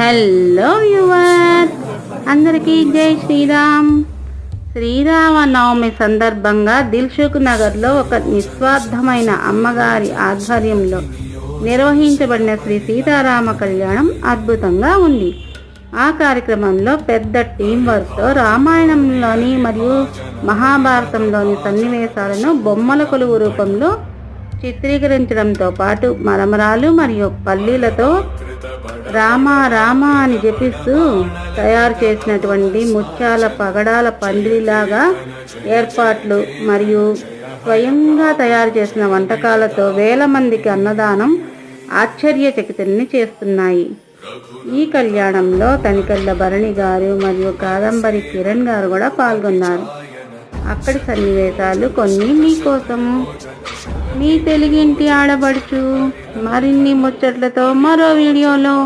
Hello your అందరికీ జై శ్రీరామ్. శ్రీరామనవమి సందర్భంగా దిల్సుఖ్ నగర్లో ఒక నిస్వార్థమైన అమ్మగారి ఆధ్వర్యంలో నిర్వహించబడిన శ్రీ సీతారామ కళ్యాణం అద్భుతంగా ఉంది. ఆ కార్యక్రమంలో పెద్ద టీం వర్క్తో రామాయణంలోని మరియు మహాభారతంలోని సన్నివేశాలను బొమ్మల కొలువు రూపంలో చిత్రీకరించడంతో పాటు మరమరాలు మరియు పల్లీలతో రామ రామ అని జపిస్తూ తయారు చేసినటువంటి ముత్యాల పగడాల పందిరిలాగా ఏర్పాట్లు మరియు స్వయంగా తయారు చేసిన వంటకాలతో వేల మందికి అన్నదానం ఆశ్చర్యచకితుల్ని చేస్తున్నాయి. ఈ కళ్యాణంలో తనికల్ల భరణి గారు మరియు కాదంబరి కిరణ్ గారు కూడా పాల్గొన్నారు. అక్కడి సన్నివేశాలు కొన్ని మీకోసము. మీ తెలుగింటి ఆడబడుచు మరిన్ని ముచ్చట్లతో మరో వీడియోలో